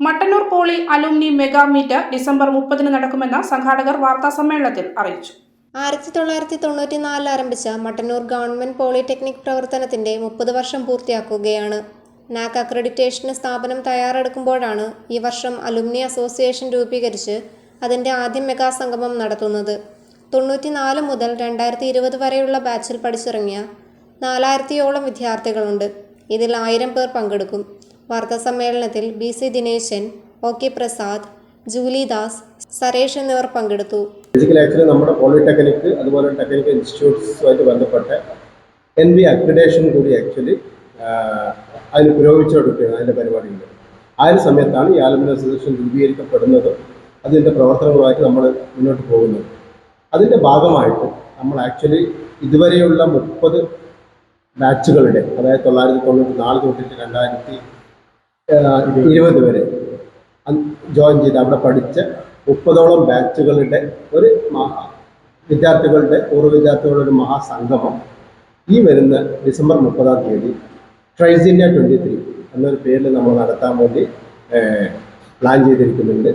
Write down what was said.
Mattannur poly alumni mega meet December മുപ്പതിന് നടക്കുമെന്ന് സംഘാടകർ വാർത്താസമ്മേളനത്തിൽ അറിയിച്ചു. ആയിരത്തി തൊള്ളായിരത്തി തൊണ്ണൂറ്റി നാലിൽ ആരംഭിച്ച മട്ടന്നൂർ ഗവൺമെന്റ് പോളിടെക്നിക് പ്രവർത്തനത്തിന്റെ മുപ്പത് വർഷം പൂർത്തിയാക്കുകയാണ്. നാക് അക്രഡിറ്റേഷന് സ്ഥാപനം തയ്യാറെടുക്കുമ്പോഴാണ് ഈ വർഷം അലുമിനി അസോസിയേഷൻ രൂപീകരിച്ച് അതിന്റെ ആദ്യ മെഗാ സംഗമം നടത്തുന്നത്. തൊണ്ണൂറ്റിനാല് മുതൽ രണ്ടായിരത്തി ഇരുപത് വരെയുള്ള ബാച്ചിൽ പഠിച്ചിറങ്ങിയ നാലായിരത്തിയോളം വിദ്യാർത്ഥികളുണ്ട്. ഇതിൽ ആയിരം പേർ പങ്കെടുക്കും. വാർത്താ സമ്മേളനത്തിൽ B C Dineshan O K Prasad Julie Das Suresh എന്നിവർ പങ്കെടുത്തു. ഫിസിക്കൽ നമ്മുടെ പോളിടെക്നിക് അതുപോലെ ടെക്നിക്കൽ ഇൻസ്റ്റിറ്റ്യൂട്ട്സുമായിട്ട് ബന്ധപ്പെട്ട എൻ ബി അക്രഡേഷൻ കൂടി ആക്ച്വലി അതിന് പുരോഗമിച്ചുകൊണ്ടിരിക്കുകയാണ് അതിന്റെ പരിപാടികൾ ആ ഒരു സമയത്താണ് ഈ ആലമിന അസോസിയേഷൻ രൂപീകരിക്കപ്പെടുന്നത്. അതിന്റെ പ്രവർത്തനങ്ങളുമായിട്ട് നമ്മൾ മുന്നോട്ട് പോകുന്നത്. അതിന്റെ ഭാഗമായിട്ട് നമ്മൾ ആക്ച്വലി ഇതുവരെയുള്ള മുപ്പത് ബാച്ചുകളുടെ അതായത് തൊള്ളായിരത്തി തൊണ്ണൂറ്റി നാല് തൊട്ടിട്ട് രണ്ടായിരത്തി ഇരുപത് വരെ. ജോയിൻ ചെയ്ത് അവിടെ പഠിച്ച മുപ്പതോളം ബാച്ചുകളുടെ ഒരു മഹാ വിദ്യാർത്ഥികളുടെ പൂർവ വിദ്യാർത്ഥികളുടെ ഒരു മഹാസംഗമം ഈ വരുന്ന ഡിസംബർ മുപ്പതാം തീയതി ട്രൈസ് ഇന്ത്യ ട്വന്റി ത്രീ എന്നൊരു പേരിൽ നമ്മൾ നടത്താൻ വേണ്ടി പ്ലാൻ ചെയ്തിരിക്കുന്നുണ്ട്.